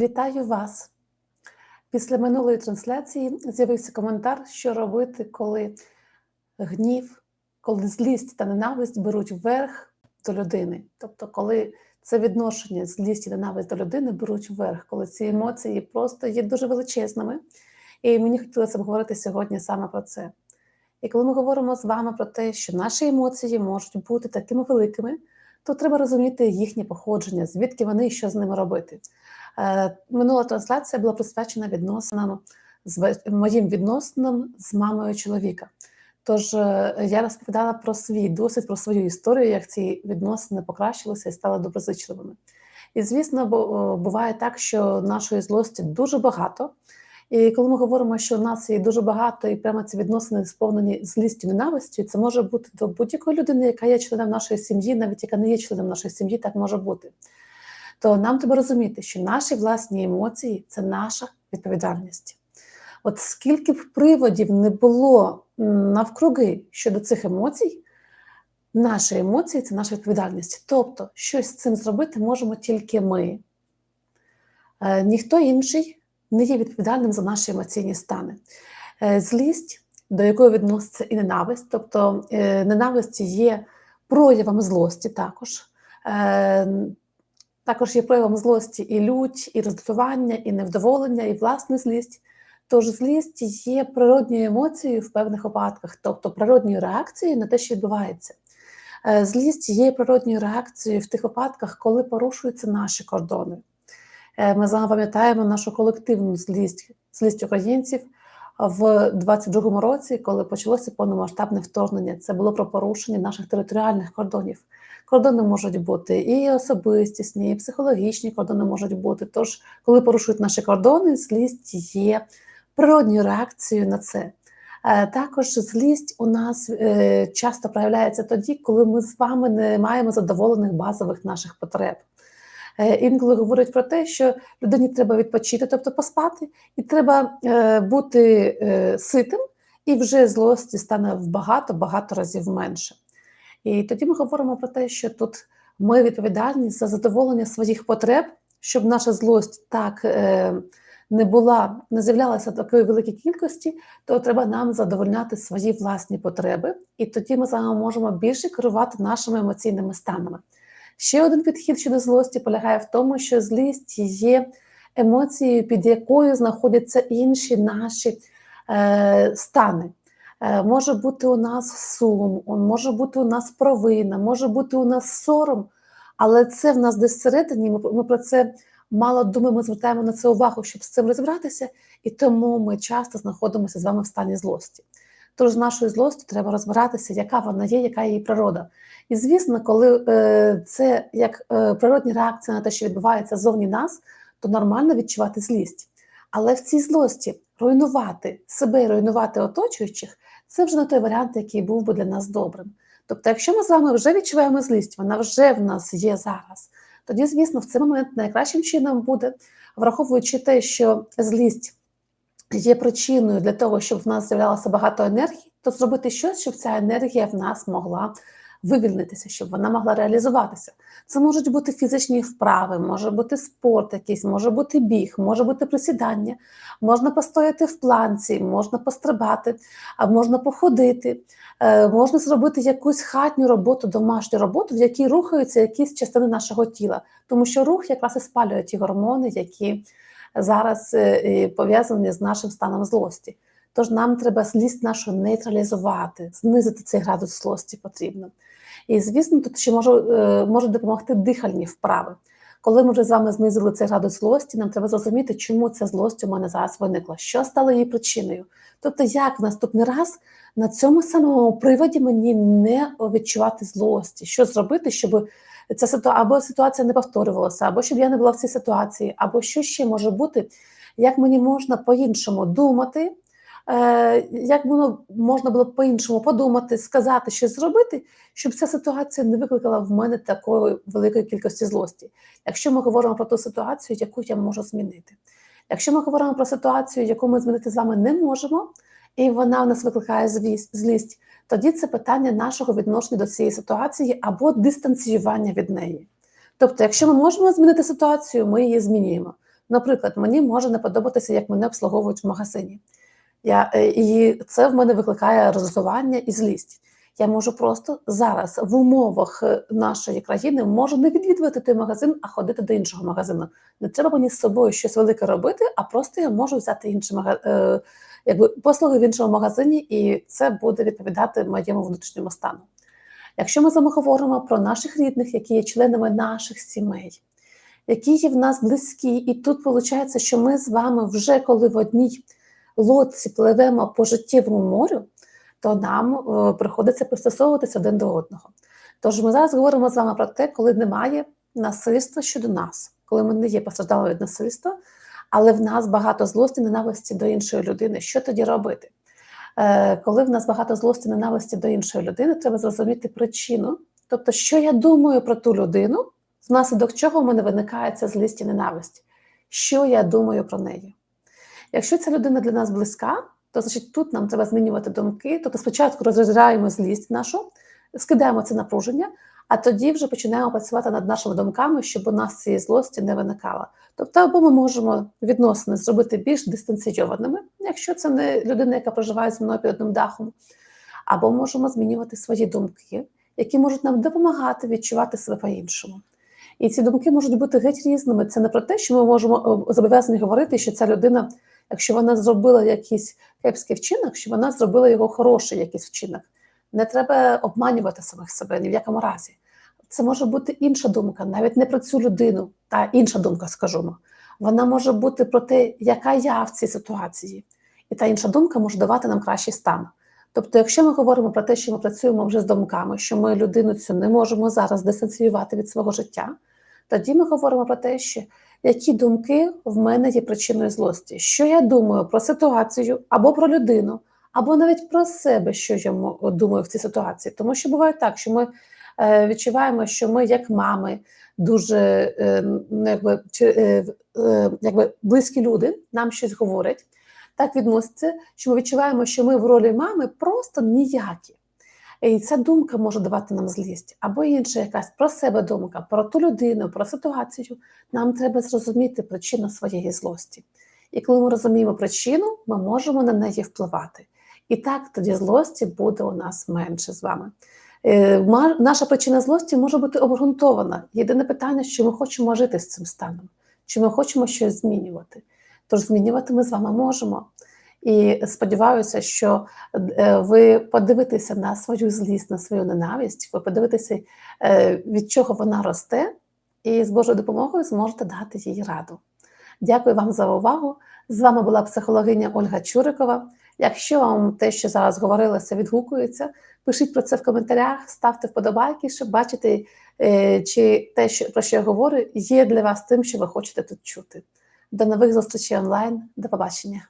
Вітаю вас! Після минулої трансляції з'явився коментар, що робити, коли гнів, коли злість та ненависть беруть вверх до людини. Тобто, коли це відношення злість і ненависть до людини беруть вверх, коли ці емоції просто є дуже величезними. І мені хотілося б говорити сьогодні саме про це. І коли ми говоримо з вами про те, що наші емоції можуть бути такими великими, то треба розуміти їхнє походження, звідки вони і що з ними робити. Е, Минула трансляція була присвячена відносинам з моїм відносинам з мамою чоловіка. Тож е, я розповідала про свій досвід, про свою історію, як ці відносини покращилися і стали доброзичливими. І звісно, буває так, що нашої злості дуже багато. І коли ми говоримо, що у нас її дуже багато, і прямо ці відносини сповнені злістю, ненавистю, це може бути до будь-якої людини, яка є членом нашої сім'ї, навіть яка не є членом нашої сім'ї, так може бути. То нам треба розуміти, що наші власні емоції це наша відповідальність. От скільки б приводів не було навкруги щодо цих емоцій, наші емоції це наша відповідальність. Тобто, щось з цим зробити можемо тільки ми. Е, ніхто інший не є відповідальним за наші емоційні стани. Е, Злість, до якої відноситься і ненависть, тобто е, ненависть є проявом злості також. Е, Також є проявом злості і лють, і роздратування, і невдоволення, і власна злість. Тож злість є природньою емоцією в певних випадках, тобто природньою реакцією на те, що відбувається. Злість є природньою реакцією в тих випадках, коли порушуються наші кордони. Е, Ми з вами пам'ятаємо нашу колективну злість, злість українців в 22-му році, коли почалося повномасштабне вторгнення. Це було про порушення наших територіальних кордонів. Кордони можуть бути і особистісні, і психологічні кордони можуть бути. Тож, коли порушують наші кордони, злість є природньою реакцією на це. Е, Також злість у нас е, часто проявляється тоді, коли ми з вами не маємо задоволених базових наших потреб. Е, Інколи говорять про те, що людині треба відпочити, тобто поспати, і треба е, бути е, ситим, і вже злості стане в багато-багато разів менше. І тоді ми говоримо про те, що тут ми відповідальні за задоволення своїх потреб, щоб наша злость так не була, не з'являлася такої великій кількості, то треба нам задовольняти свої власні потреби, і тоді ми з вами можемо більше керувати нашими емоційними станами. Ще один підхід щодо злості полягає в тому, що злість є емоцією, під якою знаходяться інші наші е, стани. Е, може бути у нас сум, може бути у нас провина, може бути у нас сором, але це в нас десь всередині. Ми, ми про це мало думаємо, звертаємо на це увагу, щоб з цим розібратися, і тому ми часто знаходимося з вами в стані злості. Тож з нашою злостю треба розбиратися, яка вона є, яка її природа. І звісно, коли е, це як е, природня реакція на те, що відбувається зовні нас, то нормально відчувати злість. Але в цій злості руйнувати себе і руйнувати оточуючих це вже не той варіант, який був би для нас добрим. Тобто, якщо ми з вами вже відчуваємо злість, вона вже в нас є зараз, тоді, звісно, в цей момент найкращим чином буде, враховуючи те, що злість є причиною для того, щоб в нас з'являлося багато енергії, то зробити щось, щоб ця енергія в нас могла вивільнитися, щоб вона могла реалізуватися. Це можуть бути фізичні вправи, може бути спорт якийсь, може бути біг, може бути присідання, можна постояти в планці, можна пострибати, а можна походити, е, можна зробити якусь хатню роботу, домашню роботу, в якій рухаються якісь частини нашого тіла, тому що рух якраз і спалює ті гормони, які зараз е, пов'язані з нашим станом злості. Тож нам треба злість нашу нейтралізувати, знизити цей градус злості потрібно. І звісно, тут ще може, е, можуть допомогти дихальні вправи. Коли ми вже з вами знизили цей градус злості, нам треба зрозуміти, чому ця злость у мене зараз виникла, що стало її причиною. Тобто, як в наступний раз на цьому самому приводі мені не відчувати злості, що зробити, щоб ця ситуація або ситуація не повторювалася, або щоб я не була в цій ситуації, або що ще може бути, як мені можна по-іншому думати, е, як можна було по-іншому подумати, сказати, що зробити, щоб ця ситуація не викликала в мене такої великої кількості злості. Якщо ми говоримо про ту ситуацію, яку я можу змінити. Якщо ми говоримо про ситуацію, яку ми змінити з вами не можемо, і вона в нас викликає злість, тоді це питання нашого відношення до цієї ситуації або дистанціювання від неї. Тобто, якщо ми можемо змінити ситуацію, ми її змінюємо. Наприклад, мені може не подобатися, як мене обслуговують в магазині. Я, е, і це в мене викликає роздратування і злість. Я можу просто зараз в умовах е, нашої країни можу не відвідувати той магазин, а ходити до іншого магазину. Не треба мені з собою щось велике робити, а просто я можу взяти мага... е, якби послуги в іншому магазині, і це буде відповідати моєму внутрішньому стану. Якщо ми з вами говоримо про наших рідних, які є членами наших сімей, які є в нас близькі, і тут виходить, що ми з вами вже коли в одній лодці пливемо по життєвому морю, то нам е, приходиться пристосовуватися один до одного. Тож ми зараз говоримо з вами про те, коли немає насильства щодо нас, коли ми не є постраждалими від насильства, але в нас багато злості, ненависті до іншої людини. Що тоді робити? Е, коли в нас багато злості, ненависті до іншої людини, треба зрозуміти причину. Тобто, що я думаю про ту людину, внаслідок чого в мене виникає ця злість і ненависть, що я думаю про неї. Якщо ця людина для нас близька, то значить тут нам треба змінювати думки. Тобто спочатку розглядаємо злість нашу, скидаємо це напруження, а тоді вже починаємо працювати над нашими думками, щоб у нас цієї злості не виникало. Тобто, або ми можемо відносини зробити більш дистанційованими, якщо це не людина, яка проживає зі мною під одним дахом, або можемо змінювати свої думки, які можуть нам допомагати відчувати себе по-іншому. І ці думки можуть бути геть різними. Це не про те, що ми можемо зобов'язані говорити, що ця людина, якщо вона зробила якийсь кепський вчинок, що вона зробила його хороший якийсь вчинок. Не треба обманювати самих себе ні в якому разі. Це може бути інша думка, навіть не про цю людину, та інша думка, скажімо. Вона може бути про те, яка я в цій ситуації, і та інша думка може давати нам кращий стан. Тобто, якщо ми говоримо про те, що ми працюємо вже з думками, що ми людину цю не можемо зараз дистанціювати від свого життя, тоді ми говоримо про те, що які думки в мене є причиною злості, що я думаю про ситуацію або про людину, або навіть про себе, що я думаю в цій ситуації. Тому що буває так, що ми е, відчуваємо, що ми, як мами, дуже е, ну, якби, е, якби близькі люди, нам щось говорять. Так відноситься, що ми відчуваємо, що ми в ролі мами просто ніякі. І ця думка може давати нам злість, або інша якась про себе думка, про ту людину, про ситуацію. Нам треба зрозуміти причину своєї злості. І коли ми розуміємо причину, ми можемо на неї впливати. І так тоді злості буде у нас менше з вами. Е, наша причина злості може бути обґрунтована. Єдине питання, що ми хочемо жити з цим станом, чи ми хочемо щось змінювати. Тож змінювати ми з вами можемо. І сподіваюся, що е, ви подивитеся на свою злість, на свою ненависть, ви подивитеся, е, від чого вона росте, і з Божою допомогою зможете дати їй раду. Дякую вам за увагу. З вами була психологиня Ольга Чурикова. Якщо вам те, що зараз говорилося, відгукується, пишіть про це в коментарях, ставте вподобайки, щоб бачити, е, чи те, що про що я говорю, є для вас тим, що ви хочете тут чути. До нових зустрічей онлайн. До побачення.